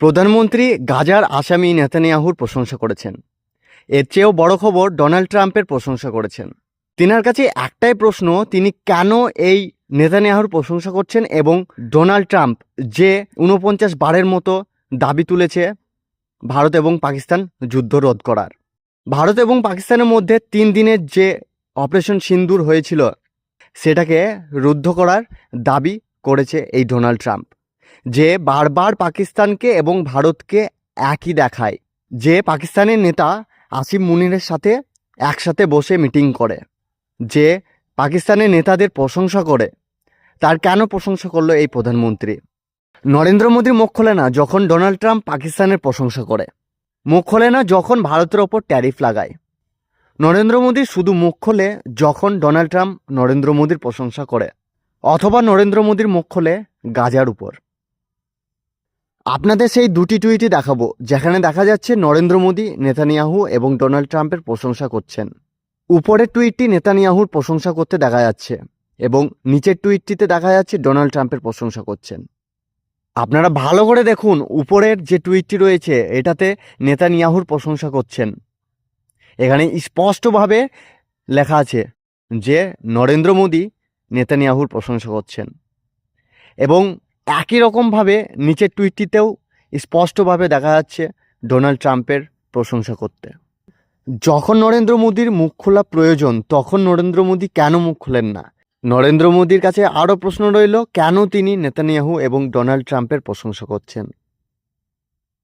প্রধানমন্ত্রী গাজার আসামি নেতানিয়াহুর প্রশংসা করেছেন। এর চেয়েও বড় খবর ডোনাল্ড ট্রাম্পের প্রশংসা করেছেন। তিনার কাছে একটাই প্রশ্ন, তিনি কেন এই নেতানিয়াহুর প্রশংসা করছেন এবং ডোনাল্ড ট্রাম্প যে ঊনপঞ্চাশ বারের মতো দাবি তুলেছে ভারত এবং পাকিস্তান যুদ্ধ রোধ করার। ভারত এবং পাকিস্তানের মধ্যে তিন দিনের যে অপারেশন সিন্দুর হয়েছিল, সেটাকে রুদ্ধ করার দাবি করেছে এই ডোনাল্ড ট্রাম্প। যে বারবার পাকিস্তানকে এবং ভারতকে একই দেখায়, যে পাকিস্তানের নেতা আসিম মুনিরের সাথে একসাথে বসে মিটিং করে, যে পাকিস্তানের নেতাদের প্রশংসা করে, তার কেন প্রশংসা করল এই প্রধানমন্ত্রী? নরেন্দ্র মোদীর মুখ খোলে না যখন ডোনাল্ড ট্রাম্প পাকিস্তানের প্রশংসা করে, মুখ খোলে না যখন ভারতের ওপর ট্যারিফ লাগায়। নরেন্দ্র মোদী শুধু মুখ খোলে যখন ডোনাল্ড ট্রাম্প নরেন্দ্র মোদীর প্রশংসা করে, অথবা নরেন্দ্র মোদীর মুখ খোলে গাজার উপর। আপনাদের সেই দুটি টুইটই দেখাবো, যেখানে দেখা যাচ্ছে নরেন্দ্র মোদী, নেতানিয়াহু এবং ডোনাল্ড ট্রাম্পের প্রশংসা করছেন। উপরের টুইটটি নেতানিয়াহুর প্রশংসা করতে দেখা যাচ্ছে এবং নিচের টুইটটিতে দেখা যাচ্ছে ডোনাল্ড ট্রাম্পের প্রশংসা করছেন। আপনারা ভালো করে দেখুন, উপরের যে টুইটটি রয়েছে, এটাতে নেতানিয়াহুর প্রশংসা করছেন। এখানে স্পষ্টভাবে লেখা আছে যে নরেন্দ্র মোদী নেতানিয়াহুর প্রশংসা করছেন। এবং একই রকমভাবে নিচের টুইটটিতেও স্পষ্টভাবে দেখা যাচ্ছে ডোনাল্ড ট্রাম্পের প্রশংসা করতে। যখন নরেন্দ্র মোদীর মুখ খোলা প্রয়োজন, তখন নরেন্দ্র মোদী কেন মুখ খোলেন না? নরেন্দ্র মোদীর কাছে আরও প্রশ্ন রইল, কেন তিনি নেতানিয়াহু এবং ডোনাল্ড ট্রাম্পের প্রশংসা করছেন?